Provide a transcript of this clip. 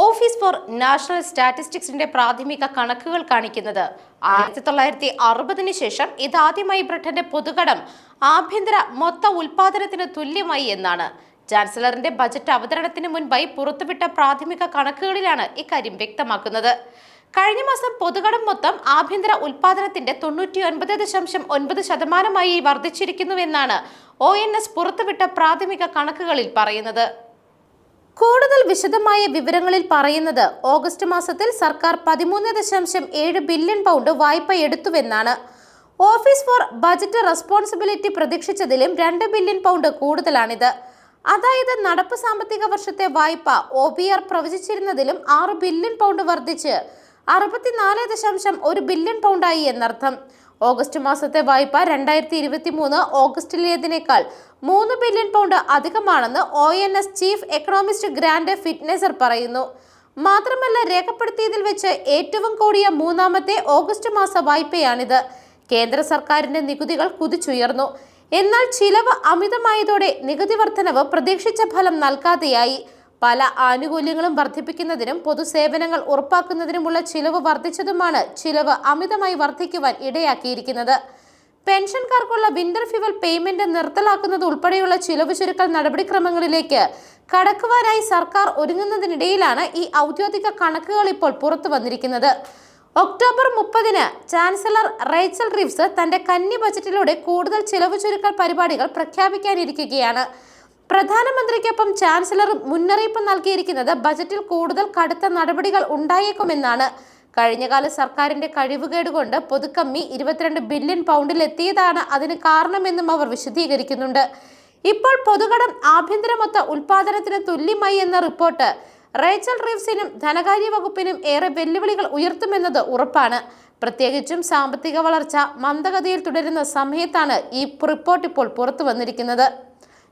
Office four national സ്റ്റാറ്റിസ്റ്റിക്സിന്റെ പ്രാഥമിക കണക്കുകൾ കാണിക്കുന്നത്. ആയിരത്തി തൊള്ളായിരത്തി അറുപതിന് ശേഷം ഇതാദ്യമായി ബ്രിട്ടന്റെ പൊതുകടം ആഭ്യന്തര മൊത്ത ഉൽപാദനത്തിന് തുല്യമായി എന്നാണ്. ചാൻസലറിന്റെ ബജറ്റ് അവതരണത്തിന് മുൻപായി പുറത്തുവിട്ട പ്രാഥമിക കണക്കുകളിലാണ് ഇക്കാര്യം വ്യക്തമാക്കുന്നത്. കഴിഞ്ഞ മാസം പൊതുകടം മൊത്തം ആഭ്യന്തര ഉൽപാദനത്തിന്റെ തൊണ്ണൂറ്റി ഒൻപത് ദശാംശം ഒൻപത് ശതമാനമായി വർദ്ധിച്ചിരിക്കുന്നുവെന്നാണ് ഒ എൻ എസ് പുറത്തുവിട്ട പ്രാഥമിക കണക്കുകളിൽ പറയുന്നത്. കൂടുതൽ വിശദമായ വിവരങ്ങളിൽ പറയുന്നത് ഓഗസ്റ്റ് മാസത്തിൽ സർക്കാർ പതിമൂന്ന് ദശാംശം ഏഴ് ബില്യൺ പൗണ്ട് വായ്പ എടുത്തുവെന്നാണ്. ഓഫീസ് ഫോർ ബജറ്റ് റെസ്പോൺസിബിലിറ്റി പ്രതീക്ഷിച്ചതിലും രണ്ട് ബില്യൺ പൗണ്ട് കൂടുതലാണിത്. അതായത് നടപ്പ് സാമ്പത്തിക വർഷത്തെ വായ്പ ഒ ബി ആർ പ്രവചിച്ചിരുന്നതിലും ആറ് ബില്യൺ പൗണ്ട് വർദ്ധിച്ച് അറുപത്തിനാല് ദശാംശം ഒരു ബില്യൺ പൗണ്ടായി എന്നർത്ഥം. ഓഗസ്റ്റ് മാസത്തെ വായ്പ രണ്ടായിരത്തി ഇരുപത്തി മൂന്ന് ഓഗസ്റ്റിലേതിനേക്കാൾ മൂന്ന് billion pound അധികമാണെന്ന് O N S chief economist Grant Fitzner പറയുന്നു. മാത്രമല്ല രേഖപ്പെടുത്തിയതിൽ വെച്ച് ഏറ്റവും കൂടിയ മൂന്നാമത്തെ ഓഗസ്റ്റ് മാസ വായ്പയാണിത്. കേന്ദ്ര സർക്കാരിന്റെ നികുതികൾ കുതിച്ചുയർന്നു. എന്നാൽ ചിലവ് അമിതമായതോടെ നികുതി വർധനവ് പ്രതീക്ഷിച്ച ഫലം നൽകാതെയായി. പല ആനുകൂല്യങ്ങളും വർദ്ധിപ്പിക്കുന്നതിനും പൊതുസേവനങ്ങൾ ഉറപ്പാക്കുന്നതിനുമുള്ള ചിലവ് വർദ്ധിച്ചതുമാണ് ചിലവ് അമിതമായി വർദ്ധിക്കുവാൻ ഇടയാക്കിയിരിക്കുന്നത്. പെൻഷൻകാർക്കുള്ള വിന്റർ ഫ്യൂവൽ പേയ്മെന്റ് നിർത്തലാക്കുന്നത് ഉൾപ്പെടെയുള്ള ചിലവ് ചുരുക്കൽ നടപടിക്രമങ്ങളിലേക്ക് കടക്കുവാനായി സർക്കാർ ഒരുങ്ങുന്നതിനിടയിലാണ് ഈ ഔദ്യോഗിക കണക്കുകൾ ഇപ്പോൾ പുറത്തു വന്നിരിക്കുന്നത്. ഒക്ടോബർ മുപ്പതിന് ചാൻസലർ റേച്ചൽ റിവ്സ് തന്റെ കന്നി ബജറ്റിലൂടെ കൂടുതൽ ചിലവ് ചുരുക്കൽ പരിപാടികൾ പ്രഖ്യാപിക്കാനിരിക്കുകയാണ്. പ്രധാനമന്ത്രിക്കൊപ്പം ചാൻസലർ മുന്നറിയിപ്പ് നൽകിയിരിക്കുന്നത് ബജറ്റിൽ കൂടുതൽ കടുത്ത നടപടികൾ ഉണ്ടായേക്കുമെന്നാണ്. കഴിഞ്ഞകാല സർക്കാരിന്റെ കഴിവുകേട് കൊണ്ട് പൊതുക്കമ്മി ഇരുപത്തിരണ്ട് ബില്യൺ പൗണ്ടിൽ എത്തിയതാണ് അതിന് കാരണമെന്നും അവർ വിശദീകരിക്കുന്നുണ്ട്. ഇപ്പോൾ പൊതുകടം ആഭ്യന്തരമൊത്ത ഉൽപാദനത്തിന് തുല്യമായി എന്ന റിപ്പോർട്ട്. റേച്ചൽ റീവ്സിനും ധനകാര്യ വകുപ്പിനും ഏറെ വെല്ലുവിളികൾ ഉയർത്തുമെന്നത് ഉറപ്പാണ്. പ്രത്യേകിച്ചും സാമ്പത്തിക വളർച്ച മന്ദഗതിയിൽ തുടരുന്ന സമയത്താണ് ഈ റിപ്പോർട്ട് ഇപ്പോൾ പുറത്തു വന്നിരിക്കുന്നത്.